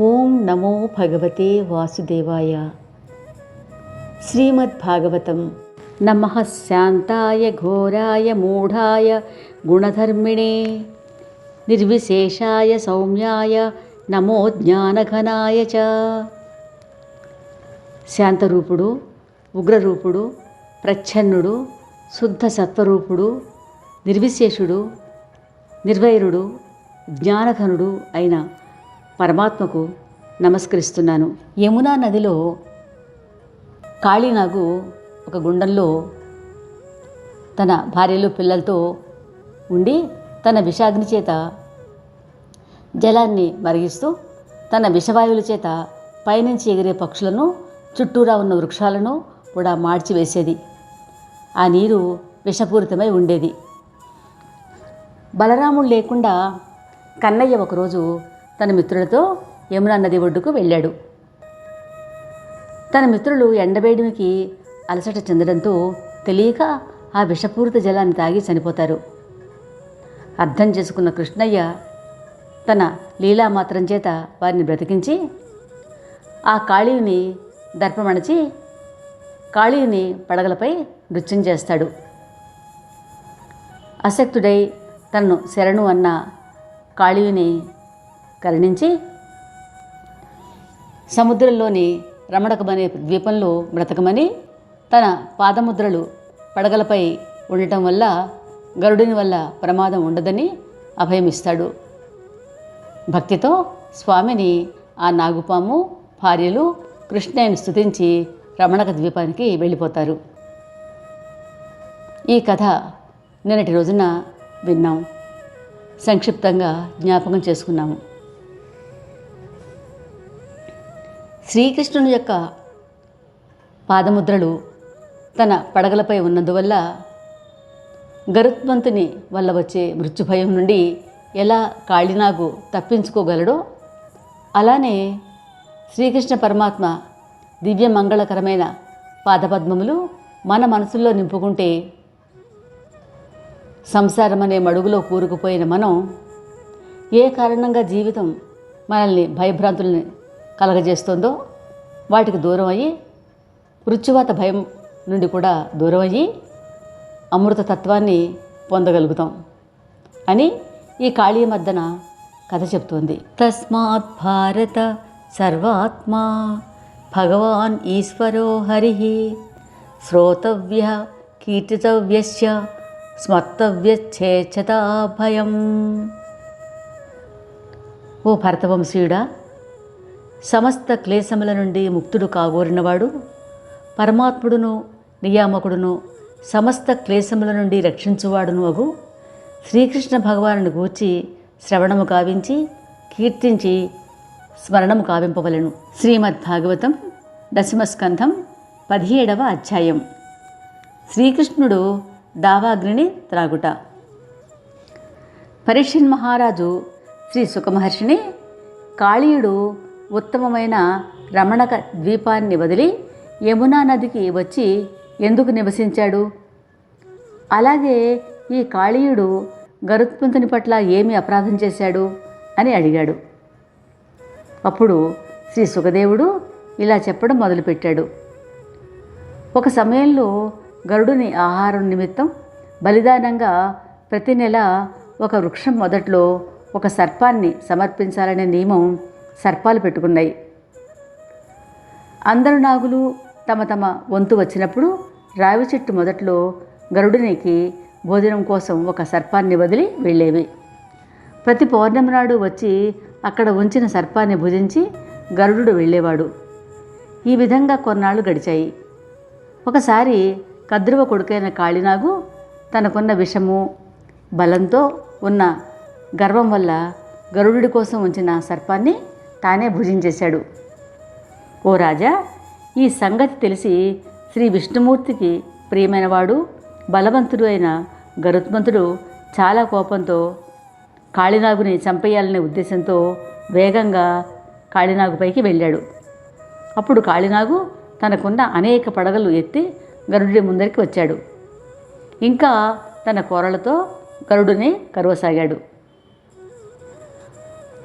ఓం నమో భగవతే వాసుదేవాయ. శ్రీమద్భాగవతం. నమ శాంతాయ ఘోరాయ మూఢాయ గుణధర్మిణే. నిర్విశేషాయ సౌమ్యాయ నమో జ్ఞానఘనాయ చ. శాంతరూపుడు ఉగ్రరూపుడు ప్రచ్ఛన్నుడు శుద్ధ సత్వరూపుడు నిర్విశేషుడు నిర్వైరుడు జ్ఞానఘనుడు అయిన పరమాత్మకు నమస్కరిస్తున్నాను. యమునా నదిలో కాళీనాగు ఒక గుండంలో తన భార్యలు పిల్లలతో ఉండి తన విషాగ్ని చేత జలాన్ని మరిగిస్తూ తన విషవాయువుల చేత పైనుంచి ఎగిరే పక్షులను చుట్టూరా ఉన్న వృక్షాలను కూడా మార్చివేసేది. ఆ నీరు విషపూరితమై ఉండేది. బలరాముడు లేకుండా కన్నయ్య ఒకరోజు తన మిత్రులతో యమునా నది ఒడ్డుకు వెళ్ళాడు. తన మిత్రులు ఎండవేడిమికి అలసట చెందడంతో తెలియక ఆ విషపూరిత జలాన్ని తాగి చనిపోతారు. అర్థం చేసుకున్న కృష్ణయ్య తన లీలామాత్రం చేత వారిని బ్రతికించి ఆ కాళీని దర్పమణచి కాళీని పడగలపై నృత్యం చేస్తాడు. అసక్తుడై తనను శరణు అన్న కాళీని కరుణించి సముద్రంలోని రమణకమనే ద్వీపంలో బ్రతకమని తన పాదముద్రలు పడగలపై ఉండటం వల్ల గరుడిని వల్ల ప్రమాదం ఉండదని అభయమిస్తాడు. భక్తితో స్వామిని ఆ నాగుపాము భార్యలు కృష్ణయ్యను స్తుతించి రమణక ద్వీపానికి వెళ్ళిపోతారు. ఈ కథ నిన్నటి రోజున విన్నాం. సంక్షిప్తంగా జ్ఞాపకం చేసుకున్నాము. శ్రీకృష్ణుని యొక్క పాదముద్రలు తన పడగలపై ఉన్నందువల్ల గరుత్మంతుని వల్ల వచ్చే మృత్యుభయం నుండి ఎలా కాళీనాగు తప్పించుకోగలడో అలానే శ్రీకృష్ణ పరమాత్మ దివ్య మంగళకరమైన పాదపద్మములు మన మనసుల్లో నింపుకుంటే సంసారం అనే మడుగులో కూరుకుపోయిన మనం ఏ కారణంగా జీవితం మనల్ని భయభ్రాంతుల్ని కలగజేస్తుందో వాటికి దూరం అయ్యి మృత్యువాత భయం నుండి కూడా దూరం అయ్యి అమృత తత్వాన్ని పొందగలుగుతాం అని ఈ కాళీ మద్దన కథ చెప్తోంది. తస్మాత్ భారత సర్వాత్మా భగవాన్ ఈశ్వరో హరి. శ్రోతవ్య కీర్తితవ్యశ్చ స్మర్తవ్యచ్చేచ్చతా భయం ఓ భరతవంశీయుడా సమస్త క్లేశముల నుండి ముక్తుడు కాగోరినవాడు పరమాత్ముడును నియామకుడును సమస్త క్లేశముల నుండి రక్షించువాడును అగు. శ్రీకృష్ణ భగవానుని గూర్చి శ్రవణము కావించి కీర్తించి స్మరణము కావింపవలను శ్రీమద్భాగవతం దశమస్కంధం పదిహేడవ అధ్యాయం. శ్రీకృష్ణుడు దావాగ్నిని త్రాగుట. పరీక్షన్ మహారాజు శ్రీ సుఖమహర్షిని కాళీయుడు ఉత్తమమైన రమణక ద్వీపాన్ని వదిలి యమునా నదికి వచ్చి ఎందుకు నివసించాడు? అలాగే ఈ కాళీయుడు గరుత్మంతుని పట్ల ఏమి అపరాధం చేశాడు? అని అడిగాడు. అప్పుడు శ్రీ సుఖదేవుడు ఇలా చెప్పడం మొదలుపెట్టాడు. ఒక సమయంలో గరుడుని ఆహారం నిమిత్తం బలిదానంగా ప్రతి నెల ఒక వృక్షం మొదట్లో ఒక సర్పాన్ని సమర్పించాలనే నియమం సర్పాలు పెట్టుకున్నాయి. అందరు నాగులు తమ తమ వంతు వచ్చినప్పుడు రావి చెట్టు మొదట్లో గరుడునికి భోజనం కోసం ఒక సర్పాన్ని వదిలి వెళ్ళేవి. ప్రతి పౌర్ణమి నాడు వచ్చి అక్కడ ఉంచిన సర్పాన్ని భుజించి గరుడు వెళ్ళేవాడు. ఈ విధంగా కొన్నాళ్ళు గడిచాయి. ఒకసారి కద్రువ కొడుకైన కాళినాగు తనకున్న విషము బలంతో ఉన్న గర్వం వల్ల గరుడి కోసం ఉంచిన సర్పాన్ని తానే భుజించేశాడు. ఓ రాజా ఈ సంగతి తెలిసి శ్రీ విష్ణుమూర్తికి ప్రియమైనవాడు బలవంతుడు అయిన గరుత్మంతుడు చాలా కోపంతో కాళీనాగుని చంపేయాలనే ఉద్దేశంతో వేగంగా కాళీనాగుపైకి వెళ్ళాడు. అప్పుడు కాళీనాగు తనకున్న అనేక పడగలు ఎత్తి గరుడి ముందరికి వచ్చాడు. ఇంకా తన కోరలతో గరుడుని కరువసాగాడు.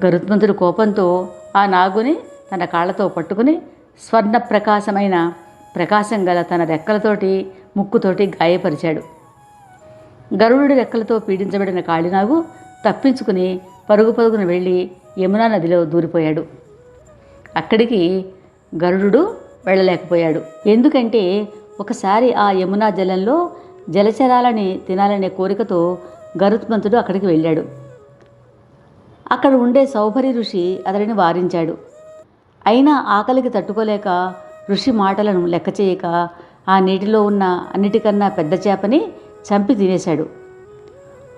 గరుత్మంతుడు కోపంతో ఆ నాగుని తన కాళ్ళతో పట్టుకుని స్వర్ణ ప్రకాశమైన ప్రకాశం గల తన రెక్కలతోటి ముక్కుతోటి గాయపరిచాడు. గరుడు రెక్కలతో పీడించబడిన కాళినాగు తప్పించుకుని పరుగు పరుగున వెళ్ళి యమునా నదిలో దూరిపోయాడు. అక్కడికి గరుడు వెళ్ళలేకపోయాడు. ఎందుకంటే ఒకసారి ఆ యమునా జలంలో జలచరాలని తినాలనే కోరికతో గరుత్మంతుడు అక్కడికి వెళ్ళాడు. అక్కడ ఉండే సౌభరి ఋషి అతడిని వారించాడు. అయినా ఆకలికి తట్టుకోలేక ఋషి మాటలను లెక్క చేయక ఆ నీటిలో ఉన్న అన్నిటికన్నా పెద్ద చేపని చంపి తినేశాడు.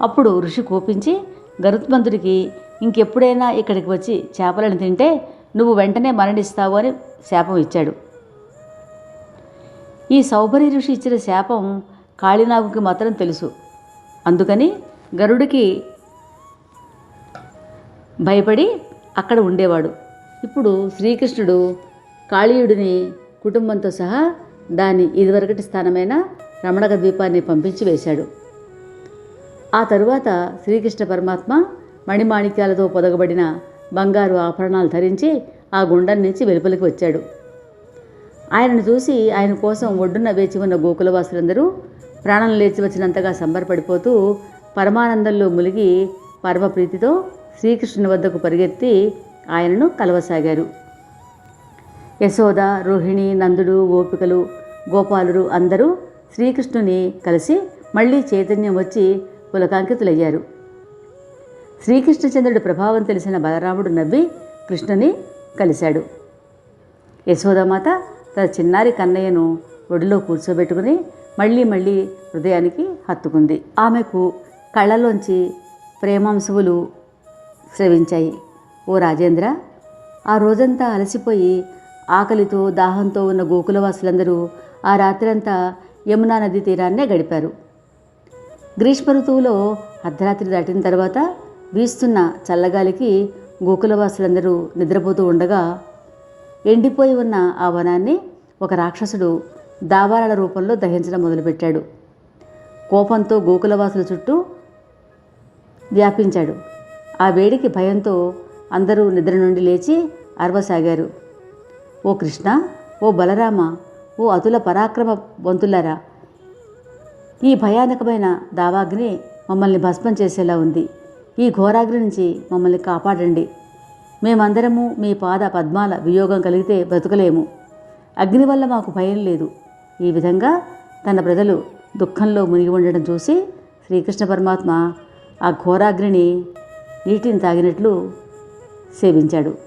అప్పుడు ఋషి కోపించి గరుత్మంతుడికి ఇంకెప్పుడైనా ఇక్కడికి వచ్చి చేపలను తింటే నువ్వు వెంటనే మరణిస్తావు అని శాపం ఇచ్చాడు. ఈ సౌభరి ఋషి ఇచ్చిన శాపం కాళీనాగుకి మాత్రం తెలుసు. అందుకని గరుడికి భయపడి అక్కడ ఉండేవాడు. ఇప్పుడు శ్రీకృష్ణుడు కాళీయుడిని కుటుంబంతో సహా దాని ఇదివరకటి స్థానమైన రమణక ద్వీపాన్ని పంపించి వేశాడు. ఆ తరువాత శ్రీకృష్ణ పరమాత్మ మణిమాణిక్యాలతో పొదగబడిన బంగారు ఆభరణాలు ధరించి ఆ గుండం నుంచి వెలుపలికి వచ్చాడు. ఆయనను చూసి ఆయన కోసం ఒడ్డున వేచి ఉన్న గోకులవాసులందరూ ప్రాణం లేచి వచ్చినంతగా సంబరపడిపోతూ పరమానందంలో మునిగి పరమప్రీతితో శ్రీకృష్ణుని వద్దకు పరిగెత్తి ఆయనను కలవసాగారు. యశోద రోహిణి నందుడు గోపికలు గోపాలుడు అందరూ శ్రీకృష్ణుని కలిసి మళ్ళీ చైతన్యం వచ్చి పులకాంకితులయ్యారు. శ్రీకృష్ణచంద్రుడి ప్రభావం తెలిసిన బలరాముడు నవ్వి కృష్ణుని కలిశాడు. యశోదమాత తన చిన్నారి కన్నయ్యను ఒడిలో కూర్చోబెట్టుకుని మళ్ళీ మళ్ళీ హృదయానికి హత్తుకుంది. ఆమెకు కళ్ళలోంచి ప్రేమాంశువులు స్రవించాయి ఓ రాజేంద్ర ఆ రోజంతా అలసిపోయి ఆకలితో దాహంతో ఉన్న గోకులవాసులందరూ ఆ రాత్రంతా యమునా నది తీరాన్నే గడిపారు. గ్రీష్మ ఋతువులో అర్ధరాత్రి దాటిన తర్వాత వీస్తున్న చల్లగాలికి గోకులవాసులందరూ నిద్రపోతూ ఉండగా ఎండిపోయి ఉన్న ఆ వనాన్ని ఒక రాక్షసుడు దావారాల రూపంలో దహించడం మొదలుపెట్టాడు. కోపంతో గోకులవాసుల చుట్టూ వ్యాపించాడు. ఆ వేడికి భయంతో అందరూ నిద్ర నుండి లేచి అరవసాగారు. ఓ కృష్ణ ఓ బలరామ ఓ అతుల పరాక్రమ వంతులారా ఈ భయానకమైన దావాగ్ని మమ్మల్ని భస్మం చేసేలా ఉంది. ఈ ఘోరాగ్ని నుంచి మమ్మల్ని కాపాడండి. మేమందరము మీ పాద పద్మాల వియోగం కలిగితే బ్రతుకలేము. అగ్ని వల్ల మాకు భయం లేదు. ఈ విధంగా తన ప్రజలు దుఃఖంలో మునిగి ఉండడం చూసి శ్రీకృష్ణ పరమాత్మ ఆ ఘోరాగ్నిని నీటిని తాగినట్లు సేవించాడు.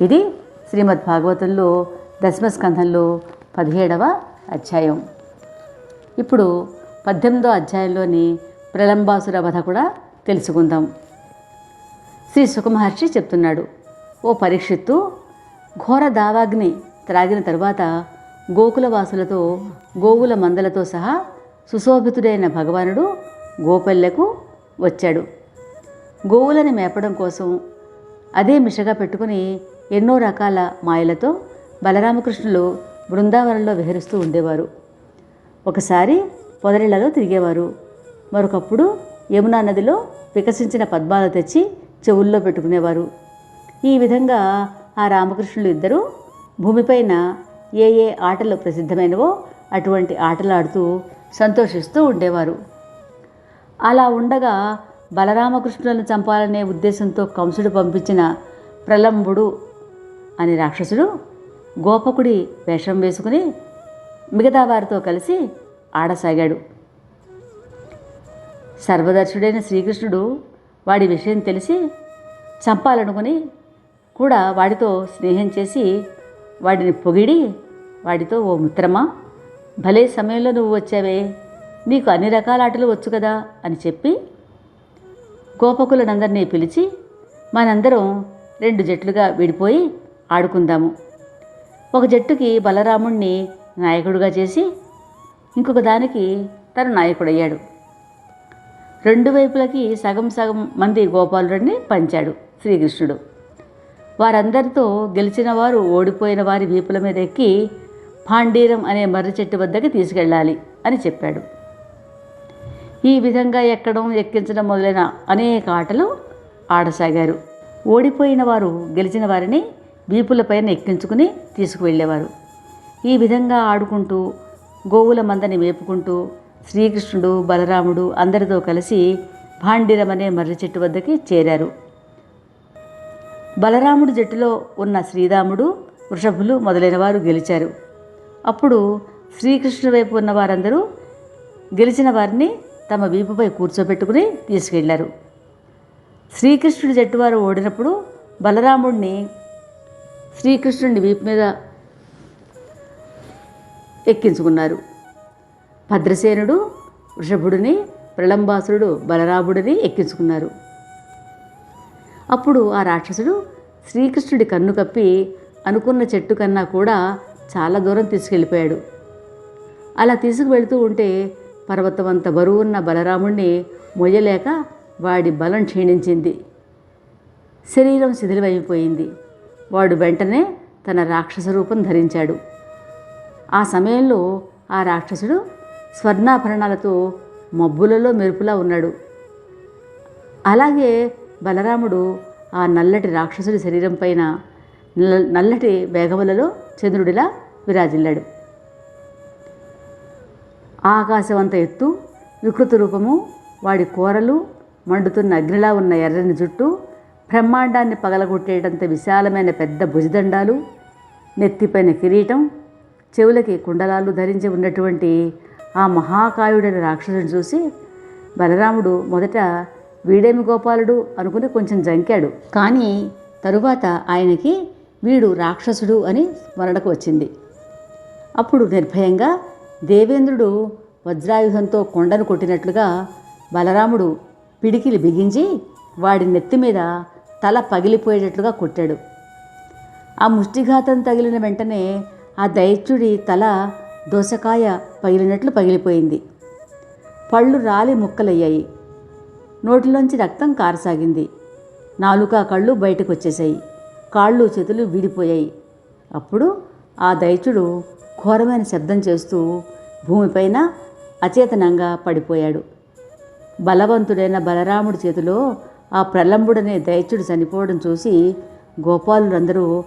ఇది శ్రీమద్ భాగవతంలో దశమస్కంధంలో పదిహేడవ అధ్యాయం. ఇప్పుడు పద్దెనిమిదో అధ్యాయంలోని ప్రలంబాసుర వధ కూడా తెలుసుకుందాం. శ్రీ సుఖమహర్షి చెప్తున్నాడు ఓ పరీక్షిత్తు ఘోర దావాగ్ని త్రాగిన తరువాత గోకులవాసులతో గోవుల మందలతో సహా సుశోభితుడైన భగవానుడు గోపల్లెకు వచ్చాడు. గోవులని మేపడం కోసం అదే మిషగా పెట్టుకుని ఎన్నో రకాల మాయలతో బలరామకృష్ణులు బృందావనంలో విహరిస్తూ ఉండేవారు. ఒకసారి పొదరిళ్ళలో తిరిగేవారు. మరొకప్పుడు యమునా నదిలో వికసించిన పద్మాలు తెచ్చి చెవుల్లో పెట్టుకునేవారు. ఈ విధంగా ఆ రామకృష్ణులు ఇద్దరూ భూమిపైన ఏ ఏ ఆటలు ప్రసిద్ధమైనవో అటువంటి ఆటలు ఆడుతూ సంతోషిస్తూ ఉండేవారు. అలా ఉండగా బలరామకృష్ణులను చంపాలనే ఉద్దేశంతో కంసుడు పంపించిన ప్రలంబుడు అనే రాక్షసుడు గోపకుడి వేషం వేసుకుని మిగతా వారితో కలిసి ఆడసాగాడు. సర్వదర్శుడైన శ్రీకృష్ణుడు వాడి విషయం తెలిసి చంపాలనుకుని కూడా వాడితో స్నేహం చేసి వాడిని పొగిడి వాడితో ఓ మిత్రమా భలే సమయంలో నువ్వు వచ్చావే నీకు అన్ని రకాల ఆటలు వచ్చు కదా అని చెప్పి గోపకులనందరినీ పిలిచి మనందరం రెండు జట్లుగా విడిపోయి ఆడుకుందాము. ఒక జట్టుకి బలరాముణ్ణి నాయకుడుగా చేసి ఇంకొక దానికి తను నాయకుడయ్యాడు. రెండు వైపులకి సగం సగం మంది గోపాలుడిని పంచాడు శ్రీకృష్ణుడు. వారందరితో గెలిచిన వారు ఓడిపోయిన వారి వీపుల మీద ఎక్కి పాండీరం అనే మర్రి చెట్టు వద్దకి తీసుకెళ్ళాలి అని చెప్పాడు. ఈ విధంగా ఎక్కడం ఎక్కించడం మొదలైన అనేక ఆటలు ఆడసాగారు. ఓడిపోయిన వారు గెలిచిన వారిని వీపులపైన ఎక్కించుకుని తీసుకువెళ్ళేవారు. ఈ విధంగా ఆడుకుంటూ గోవుల మందని మేపుకుంటూ శ్రీకృష్ణుడు బలరాముడు అందరితో కలిసి భాండిరం అనే మర్రి చెట్టు వద్దకి చేరారు. బలరాముడు జట్టులో ఉన్న శ్రీరాముడు వృషభులు మొదలైన వారు గెలిచారు. అప్పుడు శ్రీకృష్ణుడి వైపు ఉన్న వారందరూ గెలిచిన వారిని తమ వీపుపై కూర్చోబెట్టుకుని తీసుకెళ్ళారు. శ్రీకృష్ణుడి జట్టువారు ఓడినప్పుడు బలరాముడిని శ్రీకృష్ణుడి వీపు మీద ఎక్కించుకున్నారు. భద్రసేనుడు వృషభుడిని ప్రళంబాసురుడు బలరాముడిని ఎక్కించుకున్నారు. అప్పుడు ఆ రాక్షసుడు శ్రీకృష్ణుడి కన్ను కప్పి అనుకున్న చెట్టు కన్నా కూడా చాలా దూరం తీసుకెళ్ళిపోయాడు. అలా తీసుకువెళ్తూ ఉంటే పర్వతమంత బరువున్న బలరాముణ్ణి మొయ్యలేక వాడి బలం క్షీణించింది. శరీరం శిథిలమైపోయింది. వాడు వెంటనే తన రాక్షస రూపం ధరించాడు. ఆ సమయంలో ఆ రాక్షసుడు స్వర్ణాభరణాలతో మబ్బులలో మెరుపులా ఉన్నాడు. అలాగే బలరాముడు ఆ నల్లటి రాక్షసుడి శరీరం పైన నల్లటి మేఘములలో చంద్రుడిలా విరాజిల్లాడు. ఆకాశవంత ఎత్తు వికృత రూపము వాడి కూరలు మండుతున్న అగ్నిలా ఉన్న ఎర్రని జుట్టు బ్రహ్మాండాన్ని పగలగొట్టేటంత విశాలమైన పెద్ద భుజదండాలు నెత్తిపైన కిరీటం చెవులకి కుండలాలు ధరించి ఉన్నటువంటి ఆ మహాకాయుడైన రాక్షసుని చూసి బలరాముడు మొదట వీడేమి గోపాలుడు అనుకుని కొంచెం జంకాడు. కానీ తరువాత ఆయనకి వీడు రాక్షసుడు అని స్మరణకు వచ్చింది. అప్పుడు నిర్భయంగా దేవేంద్రుడు వజ్రాయుధంతో కొండను కొట్టినట్లుగా బలరాముడు పిడికిలి బిగించి వాడి నెత్తి మీద తల పగిలిపోయేటట్లుగా కొట్టాడు. ఆ ముష్టిఘాతం తగిలిన వెంటనే ఆ దైత్యుడి తల దోసకాయ పగిలినట్లు పగిలిపోయింది. పళ్ళు రాలి ముక్కలయ్యాయి. నోటిలోంచి రక్తం కారసాగింది. నాలుక కళ్ళు బయటకు కాళ్ళు చేతులు విడిపోయాయి. అప్పుడు ఆ దైత్యుడు ఘోరమైన శబ్దం చేస్తూ భూమిపైన అచేతనంగా పడిపోయాడు. బలవంతుడైన బలరాముడి చేతిలో ఆ ప్రలంబుడనే దైత్యుడు చనిపోవడం చూసి గోపాలులందరూ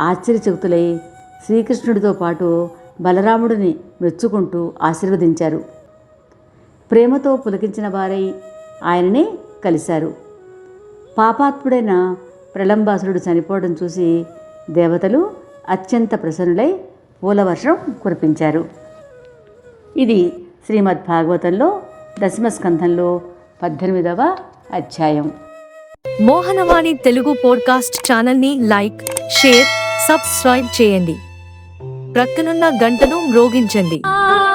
ఆశ్చర్యచకుతులై శ్రీకృష్ణుడితో పాటు బలరాముడిని మెచ్చుకుంటూ ఆశీర్వదించారు. ప్రేమతో పులకించిన వారై ఆయనని కలిశారు. పాపాత్ముడైన ప్రళంబాసురుడు చనిపోవడం చూసి దేవతలు అత్యంత ప్రసన్నులై పూలవర్షం కురిపించారు. ఇది శ్రీమద్ భాగవతంలో దశమస్కంధంలో పద్దెనిమిదవ అధ్యాయం. మోహనవాణి తెలుగు పోడ్కాస్ట్ ఛానల్ని లైక్ షేర్ సబ్స్క్రైబ్ చేయండి. ప్రక్కనున్న గంటను మ్రోగించండి. ఆ